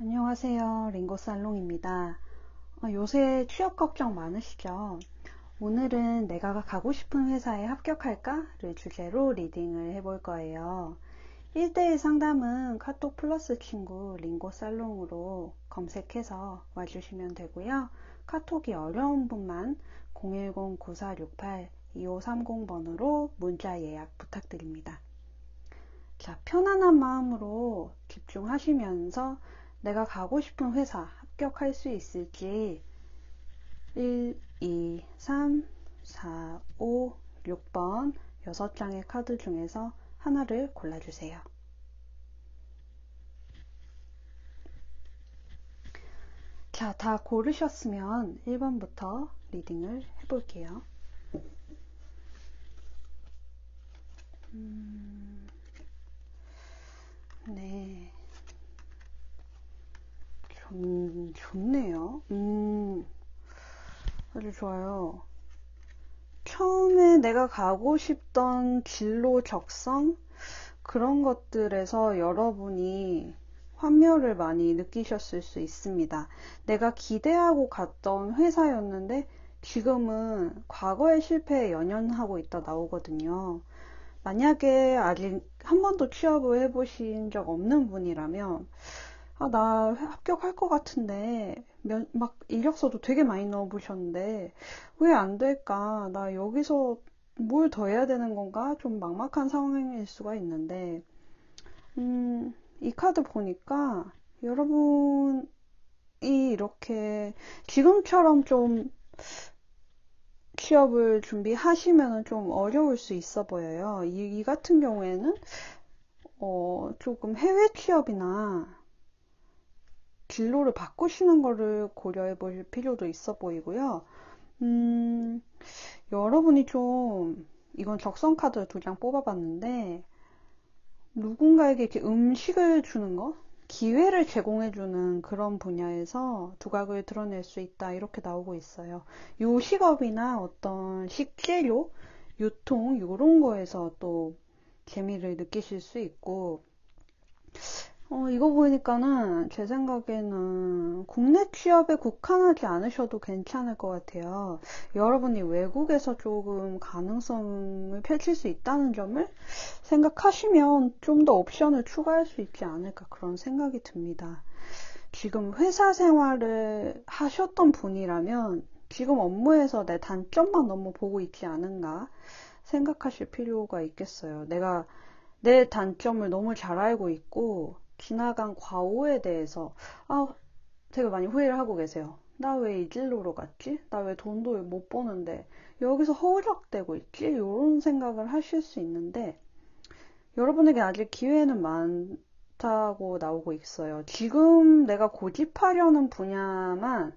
안녕하세요. 링고살롱입니다. 어, 요새 취업 걱정 많으시죠? 오늘은 내가 가고 싶은 회사에 합격할까를 주제로 리딩을 해볼 거예요. 1대1 상담은 카톡 플러스 친구 링고살롱으로 검색해서 와주시면 되고요. 카톡이 어려운 분만 010-9468-2530번으로 문자 예약 부탁드립니다. 자, 편안한 마음으로 집중하시면서 내가 가고 싶은 회사 합격할 수 있을지 1, 2, 3, 4, 5, 6번 6장의 카드 중에서 하나를 골라주세요. 자, 다 고르셨으면 1번부터 리딩을 해볼게요. 음, 네. 좋, 좋네요. 음, 아주 좋아요. 처음에 내가 가고 싶던 진로 적성? 그런 것들에서 여러분이 환멸을 많이 느끼셨을 수 있습니다. 내가 기대하고 갔던 회사였는데 지금은 과거의 실패에 연연하고 있다 나오거든요. 만약에 아직 한 번도 취업을 해보신 적 없는 분이라면 아, 나 합격할 것 같은데, 면, 막 이력서도 되게 많이 넣어보셨는데, 왜 안 될까? 나 여기서 뭘 더 해야 되는 건가? 좀 막막한 상황일 수가 있는데, 음, 이 카드 보니까 여러분이 이렇게 지금처럼 좀 취업을 준비하시면 좀 어려울 수 있어 보여요. 이, 이 같은 경우에는, 어, 조금 해외 취업이나 진로를 바꾸시는 거를 고려해 보실 필요도 있어 보이고요. 음, 여러분이 좀, 이건 적성 카드 두 장 뽑아봤는데, 누군가에게 이렇게 음식을 주는 거? 기회를 제공해주는 그런 분야에서 두각을 드러낼 수 있다. 이렇게 나오고 있어요. 요 식업이나 어떤 식재료, 유통, 이런 거에서 또 재미를 느끼실 수 있고, 어, 이거 보니까는 제 생각에는 국내 취업에 국한하지 않으셔도 괜찮을 것 같아요. 여러분이 외국에서 조금 가능성을 펼칠 수 있다는 점을 생각하시면 좀 더 옵션을 추가할 수 있지 않을까 그런 생각이 듭니다. 지금 회사 생활을 하셨던 분이라면 지금 업무에서 내 단점만 너무 보고 있지 않은가 생각하실 필요가 있겠어요. 내가 내 단점을 너무 잘 알고 있고 지나간 과오에 대해서 아 되게 많이 후회를 하고 계세요. 나 왜 이 진로로 갔지? 나 왜 돈도 못 버는데 여기서 허우적대고 있지? 이런 생각을 하실 수 있는데 여러분에게 아직 기회는 많다고 나오고 있어요. 지금 내가 고집하려는 분야만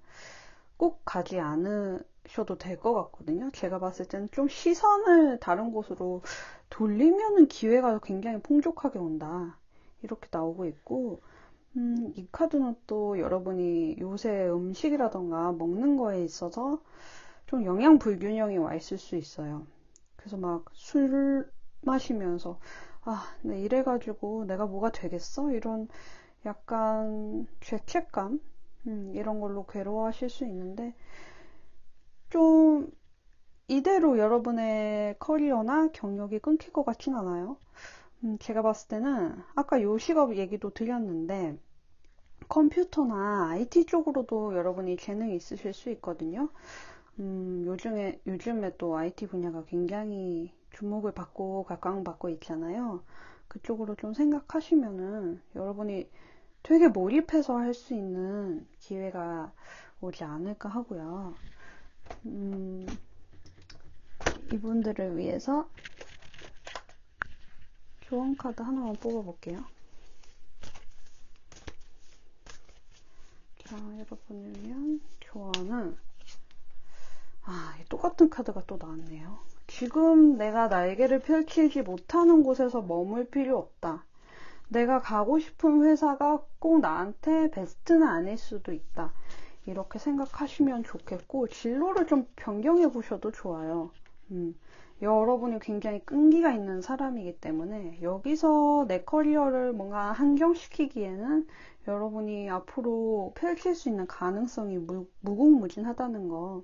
꼭 가지 않으셔도 될 것 같거든요. 제가 봤을 때는 좀 시선을 다른 곳으로 돌리면은 기회가 굉장히 풍족하게 온다. 이렇게 나오고 있고 음, 이 카드는 또 여러분이 요새 음식이라던가 먹는 거에 있어서 좀 영양 불균형이 와 있을 수 있어요. 그래서 막 술 마시면서 아, 네, 이래가지고 내가 뭐가 되겠어? 이런 약간 죄책감 음, 이런 걸로 괴로워하실 수 있는데 좀 이대로 여러분의 커리어나 경력이 끊길 것 같진 않아요. 음, 제가 봤을 때는 아까 요식업 얘기도 드렸는데 컴퓨터나 IT 쪽으로도 여러분이 재능이 있으실 수 있거든요. 음, 요즘에, 요즘에 또 IT 분야가 굉장히 주목을 받고 각광받고 있잖아요. 그쪽으로 좀 생각하시면은 여러분이 되게 몰입해서 할 수 있는 기회가 오지 않을까 하고요. 음, 이분들을 위해서 교환 카드 하나만 뽑아볼게요. 자, 여러분을 위한 교환은 아, 똑같은 카드가 또 나왔네요. 지금 내가 날개를 펼치지 못하는 곳에서 머물 필요 없다. 내가 가고 싶은 회사가 꼭 나한테 베스트는 아닐 수도 있다. 이렇게 생각하시면 좋겠고, 진로를 좀 변경해 보셔도 좋아요. 음, 여러분이 굉장히 끈기가 있는 사람이기 때문에 여기서 내 커리어를 뭔가 한정시키기에는 여러분이 앞으로 펼칠 수 있는 가능성이 무, 무궁무진하다는 거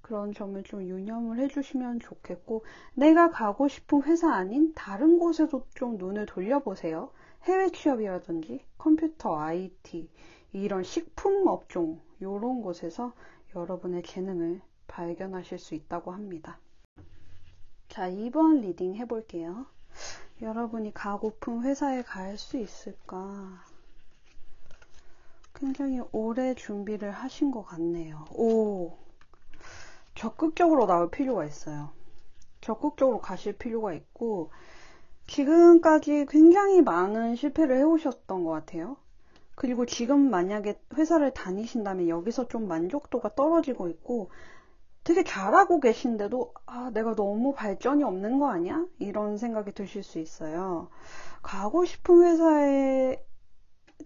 그런 점을 좀 유념을 해주시면 좋겠고 내가 가고 싶은 회사 아닌 다른 곳에도 좀 눈을 돌려보세요. 해외 취업이라든지 컴퓨터, IT 이런 식품 업종 이런 곳에서 여러분의 재능을 발견하실 수 있다고 합니다. 자, 2번 리딩 해볼게요. 여러분이 가고픈 회사에 갈 수 있을까? 굉장히 오래 준비를 하신 것 같네요. 오, 적극적으로 나올 필요가 있어요. 적극적으로 가실 필요가 있고, 지금까지 굉장히 많은 실패를 해오셨던 것 같아요. 그리고 지금 만약에 회사를 다니신다면 여기서 좀 만족도가 떨어지고 있고, 되게 잘하고 계신데도 아, 내가 너무 발전이 없는 거 아니야? 이런 생각이 드실 수 있어요. 가고 싶은 회사에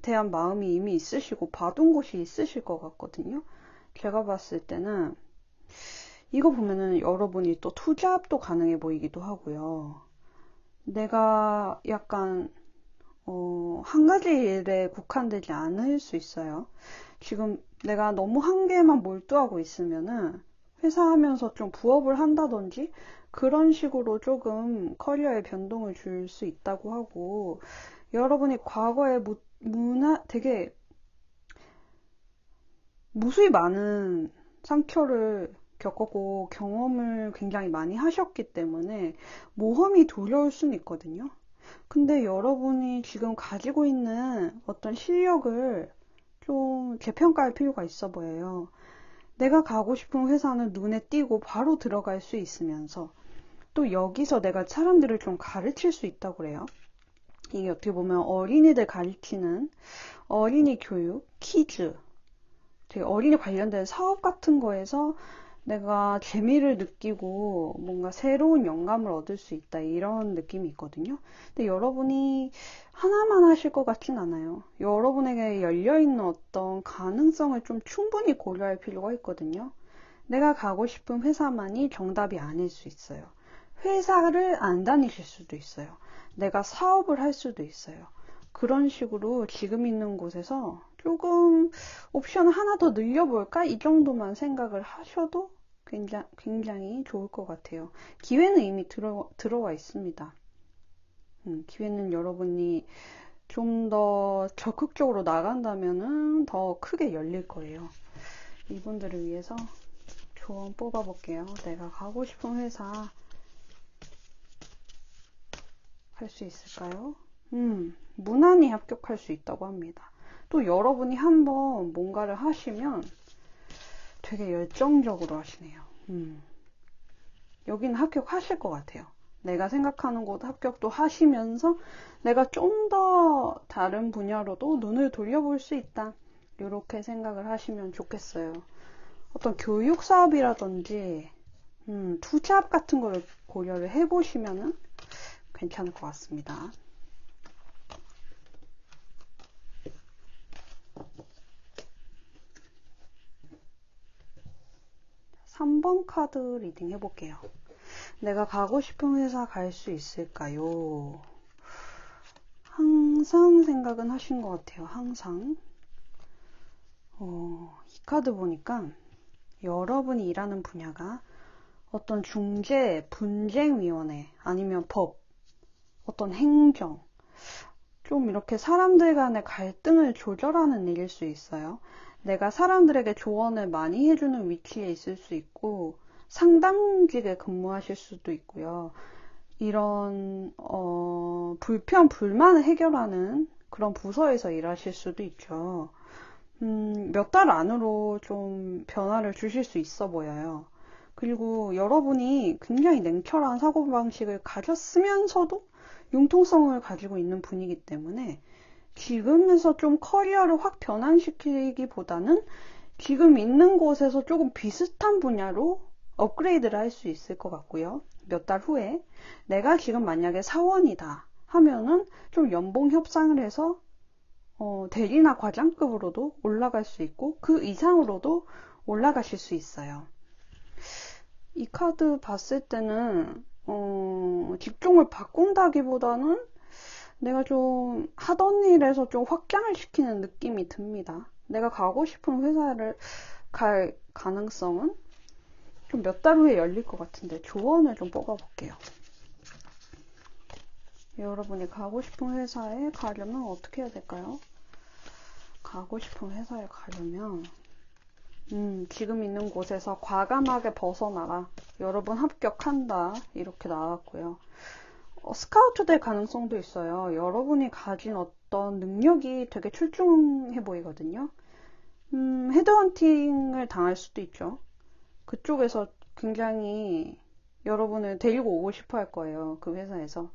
대한 마음이 이미 있으시고 봐둔 곳이 있으실 것 같거든요. 제가 봤을 때는 이거 보면은 여러분이 또 투잡도 가능해 보이기도 하고요. 내가 약간 어, 한 가지 일에 국한되지 않을 수 있어요. 지금 내가 너무 한 개만 몰두하고 있으면은 회사 하면서 좀 부업을 한다든지 그런 식으로 조금 커리어에 변동을 줄 수 있다고 하고 여러분이 과거에 무, 문화 되게 무수히 많은 상처를 겪었고 경험을 굉장히 많이 하셨기 때문에 모험이 두려울 수는 있거든요. 근데 여러분이 지금 가지고 있는 어떤 실력을 좀 재평가할 필요가 있어 보여요. 내가 가고 싶은 회사는 눈에 띄고 바로 들어갈 수 있으면서 또 여기서 내가 사람들을 좀 가르칠 수 있다고 그래요. 이게 어떻게 보면 어린이들 가르치는 어린이 교육, 키즈, 되게 어린이 관련된 사업 같은 거에서 내가 재미를 느끼고 뭔가 새로운 영감을 얻을 수 있다 이런 느낌이 있거든요. 근데 여러분이 하나만 하실 것 같진 않아요. 여러분에게 열려있는 어떤 가능성을 좀 충분히 고려할 필요가 있거든요. 내가 가고 싶은 회사만이 정답이 아닐 수 있어요. 회사를 안 다니실 수도 있어요. 내가 사업을 할 수도 있어요. 그런 식으로 지금 있는 곳에서 조금 옵션을 하나 더 늘려볼까? 이 정도만 생각을 하셔도 굉장히, 굉장히 좋을 것 같아요. 기회는 이미 들어, 들어와 있습니다. 음, 기회는 여러분이 좀 더 적극적으로 나간다면 더 크게 열릴 거예요. 이분들을 위해서 조언 뽑아볼게요. 내가 가고 싶은 회사 할 수 있을까요? 음, 무난히 합격할 수 있다고 합니다. 또 여러분이 한번 뭔가를 하시면 되게 열정적으로 하시네요. 음. 여기는 합격하실 것 같아요. 내가 생각하는 곳 합격도 하시면서 내가 좀 더 다른 분야로도 눈을 돌려볼 수 있다. 이렇게 생각을 하시면 좋겠어요. 어떤 교육 사업이라든지 음, 투잡 같은 거를 고려를 해보시면 괜찮을 것 같습니다. 3번 카드 리딩 해볼게요. 내가 가고 싶은 회사 갈 수 있을까요? 항상 생각은 하신 것 같아요. 항상. 어, 이 카드 보니까 여러분이 일하는 분야가 어떤 중재, 분쟁위원회, 아니면 법, 어떤 행정, 좀 이렇게 사람들 간의 갈등을 조절하는 일일 수 있어요. 내가 사람들에게 조언을 많이 해주는 위치에 있을 수 있고 상담직에 근무하실 수도 있고요. 이런 어, 불편 불만을 해결하는 그런 부서에서 일하실 수도 있죠. 음, 몇 달 안으로 좀 변화를 주실 수 있어 보여요. 그리고 여러분이 굉장히 냉철한 사고방식을 가졌으면서도 융통성을 가지고 있는 분이기 때문에 지금에서 좀 커리어를 확 변환시키기보다는 지금 있는 곳에서 조금 비슷한 분야로 업그레이드를 할 수 있을 것 같고요. 몇 달 후에 내가 지금 만약에 사원이다 하면은 좀 연봉 협상을 해서 어, 대리나 과장급으로도 올라갈 수 있고 그 이상으로도 올라가실 수 있어요. 이 카드 봤을 때는 어, 직종을 바꾼다기보다는 내가 좀 하던 일에서 좀 확장을 시키는 느낌이 듭니다. 내가 가고 싶은 회사를 갈 가능성은 좀 몇 달 후에 열릴 것 같은데 조언을 좀 뽑아볼게요. 여러분이 가고 싶은 회사에 가려면 어떻게 해야 될까요? 가고 싶은 회사에 가려면 음, 지금 있는 곳에서 과감하게 벗어나라. 여러분 합격한다. 이렇게 나왔고요. 어, 스카우트 될 가능성도 있어요. 여러분이 가진 어떤 능력이 되게 출중해 보이거든요. 음, 헤드헌팅을 당할 수도 있죠. 그쪽에서 굉장히 여러분을 데리고 오고 싶어 할 거예요. 그 회사에서.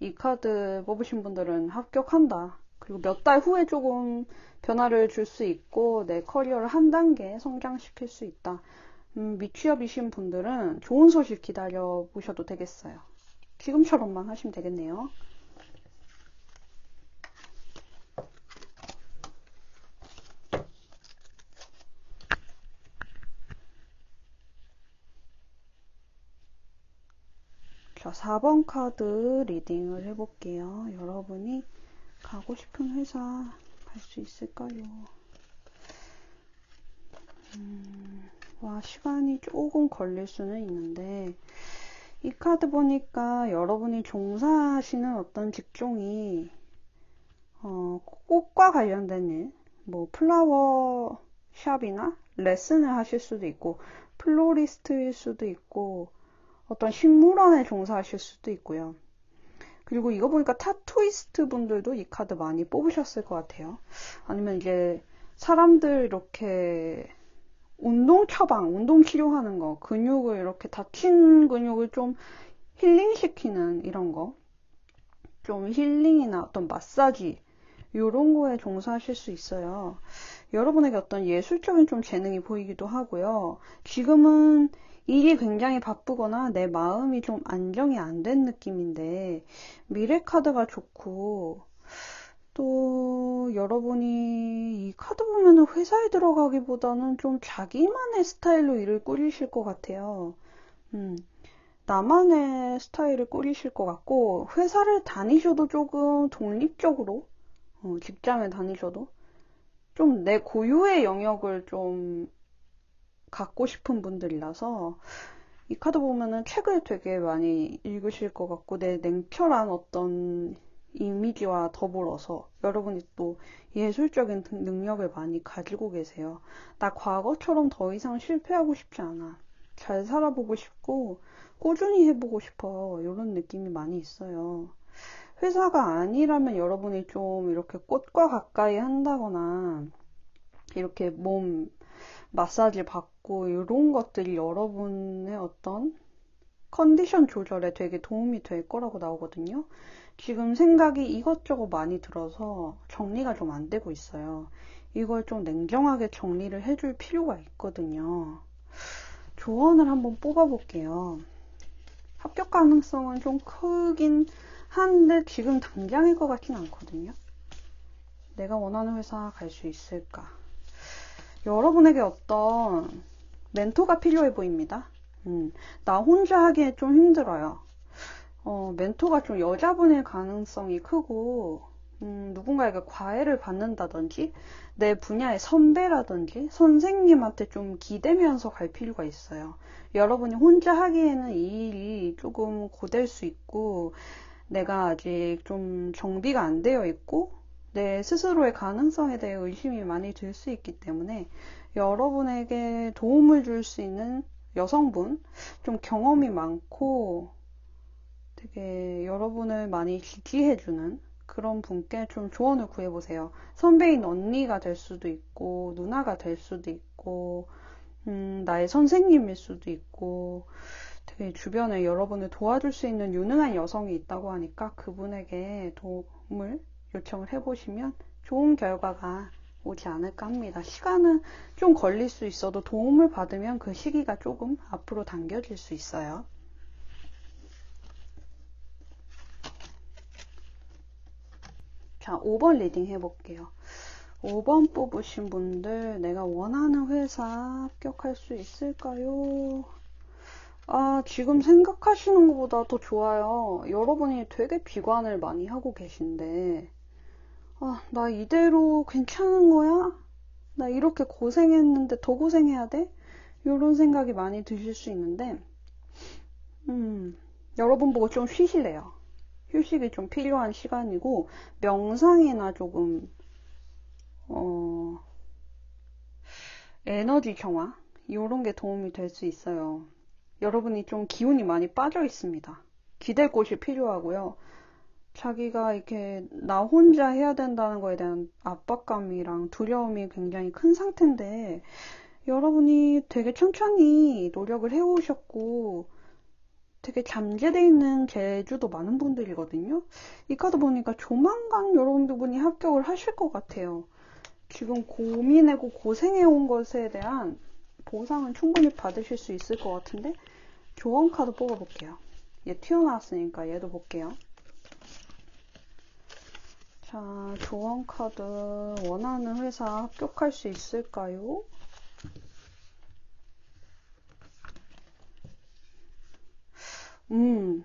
이 카드 뽑으신 분들은 합격한다. 그리고 몇 달 후에 조금 변화를 줄 수 있고 내 커리어를 한 단계 성장시킬 수 있다. 음, 미취업이신 분들은 좋은 소식 기다려 보셔도 되겠어요. 지금처럼만 하시면 되겠네요. 자, 4번 카드 리딩을 해볼게요. 여러분이 가고 싶은 회사 갈 수 있을까요? 음, 와, 시간이 조금 걸릴 수는 있는데, 이 카드 보니까 여러분이 종사하시는 어떤 직종이, 어, 꽃과 관련된 일, 뭐, 플라워 샵이나 레슨을 하실 수도 있고, 플로리스트일 수도 있고, 어떤 식물원에 종사하실 수도 있고요. 그리고 이거 보니까 타투이스트 분들도 이 카드 많이 뽑으셨을 것 같아요. 아니면 이제 사람들 이렇게 운동 처방, 운동 치료하는 거, 근육을 이렇게 다친 근육을 좀 힐링시키는 이런 거. 좀 힐링이나 어떤 마사지, 이런 거에 종사하실 수 있어요. 여러분에게 어떤 예술적인 좀 재능이 보이기도 하고요. 지금은 일이 굉장히 바쁘거나 내 마음이 좀 안정이 안 된 느낌인데 미래 카드가 좋고 또 여러분이 이 카드 보면은 회사에 들어가기보다는 좀 자기만의 스타일로 일을 꾸리실 것 같아요. 음, 나만의 스타일을 꾸리실 것 같고 회사를 다니셔도 조금 독립적으로 어, 직장에 다니셔도 좀 내 고유의 영역을 좀 갖고 싶은 분들이라서 이 카드 보면은 책을 되게 많이 읽으실 것 같고 내 냉철한 어떤 이미지와 더불어서 여러분이 또 예술적인 능력을 많이 가지고 계세요. 나 과거처럼 더 이상 실패하고 싶지 않아. 잘 살아보고 싶고 꾸준히 해보고 싶어. 이런 느낌이 많이 있어요. 회사가 아니라면 여러분이 좀 이렇게 꽃과 가까이 한다거나 이렇게 몸 마사지 받고 이런 것들이 여러분의 어떤 컨디션 조절에 되게 도움이 될 거라고 나오거든요. 지금 생각이 이것저것 많이 들어서 정리가 좀 안 되고 있어요. 이걸 좀 냉정하게 정리를 해줄 필요가 있거든요. 조언을 한번 뽑아볼게요. 합격 가능성은 좀 크긴 한데 지금 당장일 것 같진 않거든요. 내가 원하는 회사 갈 수 있을까? 여러분에게 어떤 멘토가 필요해 보입니다. 음, 나 혼자 하기에 좀 힘들어요. 어, 멘토가 좀 여자분일 가능성이 크고, 음, 누군가에게 과외를 받는다든지, 내 분야의 선배라든지, 선생님한테 좀 기대면서 갈 필요가 있어요. 여러분이 혼자 하기에는 이 일이 조금 고될 수 있고, 내가 아직 좀 정비가 안 되어 있고, 내 스스로의 가능성에 대해 의심이 많이 들 수 있기 때문에 여러분에게 도움을 줄 수 있는 여성분, 좀 경험이 많고 되게 여러분을 많이 지지해주는 그런 분께 좀 조언을 구해보세요. 선배인 언니가 될 수도 있고, 누나가 될 수도 있고, 음, 나의 선생님일 수도 있고, 되게 주변에 여러분을 도와줄 수 있는 유능한 여성이 있다고 하니까 그분에게 도움을 요청을 해보시면 좋은 결과가 오지 않을까 합니다. 시간은 좀 걸릴 수 있어도 도움을 받으면 그 시기가 조금 앞으로 당겨질 수 있어요. 자, 5번 리딩 해볼게요. 5번 뽑으신 분들, 내가 원하는 회사 합격할 수 있을까요? 아, 지금 생각하시는 것보다 더 좋아요. 여러분이 되게 비관을 많이 하고 계신데, 아, 나 이대로 괜찮은 거야? 나 이렇게 고생했는데 더 고생해야 돼? 이런 생각이 많이 드실 수 있는데, 음, 여러분 보고 좀 쉬실래요. 휴식이 좀 필요한 시간이고, 명상이나 조금, 어, 에너지 정화? 이런 게 도움이 될 수 있어요. 여러분이 좀 기운이 많이 빠져 있습니다. 기댈 곳이 필요하고요. 자기가 이렇게 나 혼자 해야 된다는 거에 대한 압박감이랑 두려움이 굉장히 큰 상태인데 여러분이 되게 천천히 노력을 해오셨고 되게 잠재되어 있는 재주도 많은 분들이거든요. 이 카드 보니까 조만간 여러분들분이 합격을 하실 것 같아요. 지금 고민하고 고생해온 것에 대한 보상은 충분히 받으실 수 있을 것 같은데 조언 카드 뽑아볼게요. 얘 튀어나왔으니까 얘도 볼게요. 자, 조언 카드 원하는 회사 합격할 수 있을까요? 음,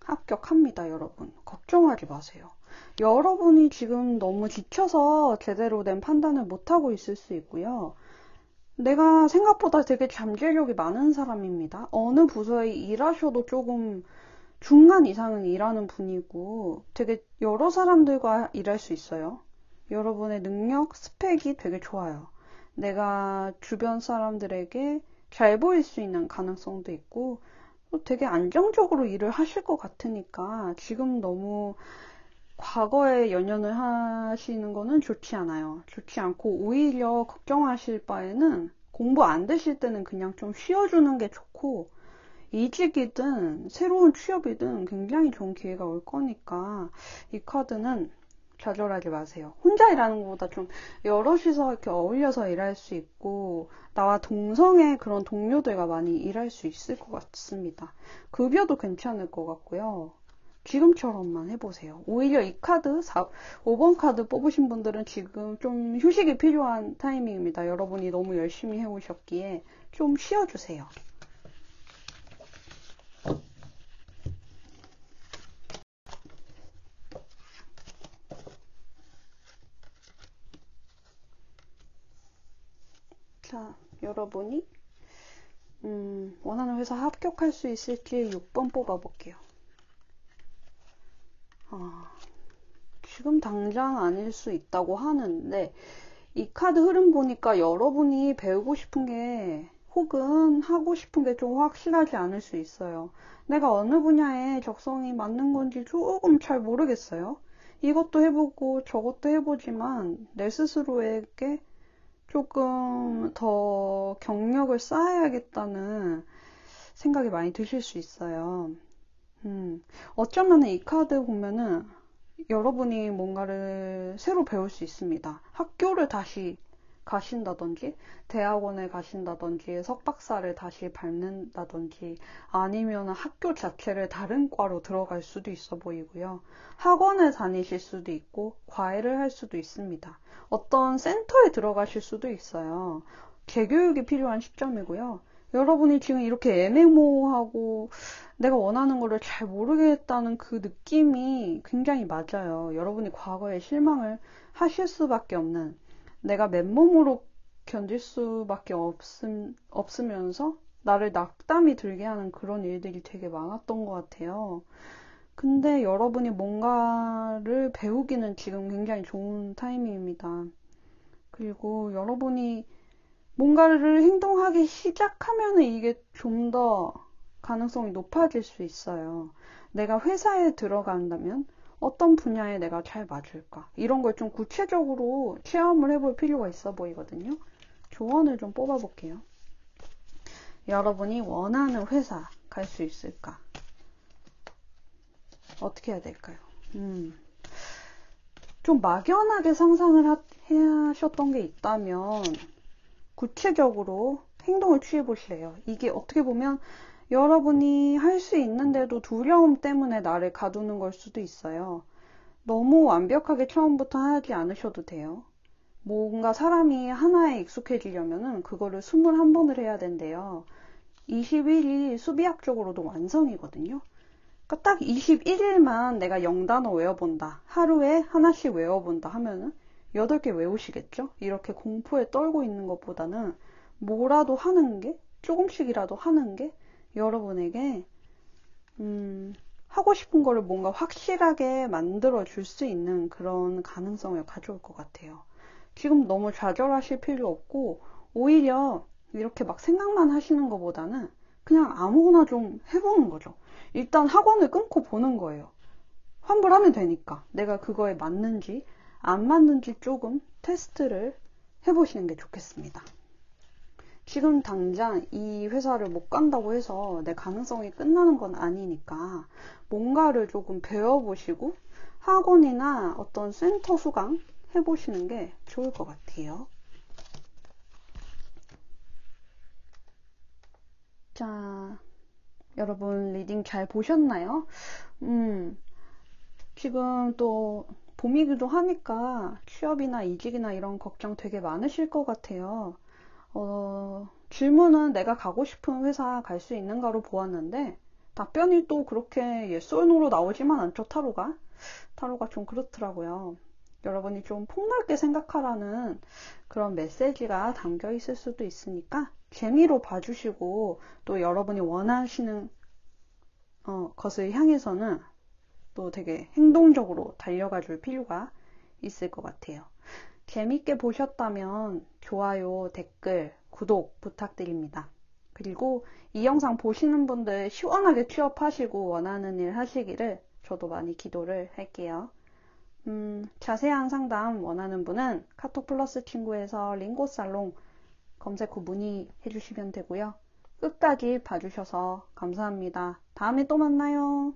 합격합니다, 여러분. 걱정하지 마세요. 여러분이 지금 너무 지쳐서 제대로 된 판단을 못하고 있을 수 있고요. 내가 생각보다 되게 잠재력이 많은 사람입니다. 어느 부서에 일하셔도 조금 중간 이상은 일하는 분이고 되게 여러 사람들과 일할 수 있어요. 여러분의 능력, 스펙이 되게 좋아요. 내가 주변 사람들에게 잘 보일 수 있는 가능성도 있고 되게 안정적으로 일을 하실 것 같으니까 지금 너무 과거에 연연을 하시는 거는 좋지 않아요. 좋지 않고 오히려 걱정하실 바에는 공부 안 되실 때는 그냥 좀 쉬어주는 게 좋고 이직이든 새로운 취업이든 굉장히 좋은 기회가 올 거니까 이 카드는 좌절하지 마세요. 혼자 일하는 것보다 좀 여럿이서 이렇게 어울려서 일할 수 있고 나와 동성의 그런 동료들과 많이 일할 수 있을 것 같습니다. 급여도 괜찮을 것 같고요. 지금처럼만 해보세요. 오히려 이 카드, 4, 5번 카드 뽑으신 분들은 지금 좀 휴식이 필요한 타이밍입니다. 여러분이 너무 열심히 해오셨기에 좀 쉬어주세요. 자, 여러분이 음, 원하는 회사 합격할 수 있을지 6번 뽑아볼게요. 아, 지금 당장 아닐 수 있다고 하는데 이 카드 흐름 보니까 여러분이 배우고 싶은 게 혹은 하고 싶은 게 좀 확실하지 않을 수 있어요. 내가 어느 분야에 적성이 맞는 건지 조금 잘 모르겠어요. 이것도 해보고 저것도 해보지만 내 스스로에게 조금 더 경력을 쌓아야겠다는 생각이 많이 드실 수 있어요. 음, 어쩌면 이 카드 보면은 여러분이 뭔가를 새로 배울 수 있습니다. 학교를 다시 가신다든지, 대학원에 가신다든지, 석박사를 다시 밟는다든지, 아니면 학교 자체를 다른 과로 들어갈 수도 있어 보이고요. 학원을 다니실 수도 있고, 과외를 할 수도 있습니다. 어떤 센터에 들어가실 수도 있어요. 재교육이 필요한 시점이고요. 여러분이 지금 이렇게 애매모호하고 내가 원하는 거를 잘 모르겠다는 그 느낌이 굉장히 맞아요. 여러분이 과거에 실망을 하실 수밖에 없는 내가 맨몸으로 견딜 수밖에 없음, 없으면서 나를 낙담이 들게 하는 그런 일들이 되게 많았던 것 같아요. 근데 여러분이 뭔가를 배우기는 지금 굉장히 좋은 타이밍입니다. 그리고 여러분이 뭔가를 행동하기 시작하면 이게 좀 더 가능성이 높아질 수 있어요. 내가 회사에 들어간다면 어떤 분야에 내가 잘 맞을까? 이런 걸 좀 구체적으로 체험을 해볼 필요가 있어 보이거든요. 조언을 좀 뽑아 볼게요. 여러분이 원하는 회사 갈 수 있을까? 어떻게 해야 될까요? 음, 좀 막연하게 상상을 하, 하셨던 게 있다면 구체적으로 행동을 취해 보시래요. 이게 어떻게 보면 여러분이 할 수 있는데도 두려움 때문에 나를 가두는 걸 수도 있어요. 너무 완벽하게 처음부터 하지 않으셔도 돼요. 뭔가 사람이 하나에 익숙해지려면은 그거를 21번을 해야 된대요. 21일이 수비학적으로도 완성이거든요. 그러니까 딱 21일만 내가 0단어 외워본다. 하루에 하나씩 외워본다 하면은 8개 외우시겠죠? 이렇게 공포에 떨고 있는 것보다는 뭐라도 하는 게, 조금씩이라도 하는 게 여러분에게, 음, 하고 싶은 거를 뭔가 확실하게 만들어 줄 수 있는 그런 가능성을 가져올 것 같아요. 지금 너무 좌절하실 필요 없고, 오히려 이렇게 막 생각만 하시는 것보다는 그냥 아무거나 좀 해보는 거죠. 일단 학원을 끊고 보는 거예요. 환불하면 되니까. 내가 그거에 맞는지, 안 맞는지 조금 테스트를 해보시는 게 좋겠습니다. 지금 당장 이 회사를 못 간다고 해서 내 가능성이 끝나는 건 아니니까 뭔가를 조금 배워보시고 학원이나 어떤 센터 수강 해보시는 게 좋을 것 같아요. 자, 여러분 리딩 잘 보셨나요? 음, 지금 또 봄이기도 하니까 취업이나 이직이나 이런 걱정 되게 많으실 것 같아요. 어, 질문은 내가 가고 싶은 회사 갈 수 있는가로 보았는데 답변이 또 그렇게 예솔노로 나오지만 않죠 타로가 타로가 좀 그렇더라고요 여러분이 좀 폭넓게 생각하라는 그런 메시지가 담겨 있을 수도 있으니까 재미로 봐주시고 또 여러분이 원하시는 어, 것을 향해서는 또 되게 행동적으로 달려가 줄 필요가 있을 것 같아요. 재밌게 보셨다면 좋아요, 댓글, 구독 부탁드립니다. 그리고 이 영상 보시는 분들 시원하게 취업하시고 원하는 일 하시기를 저도 많이 기도를 할게요. 음, 자세한 상담 원하는 분은 카톡 플러스 친구에서 링고 살롱 검색 후 문의해 주시면 되고요. 끝까지 봐주셔서 감사합니다. 다음에 또 만나요.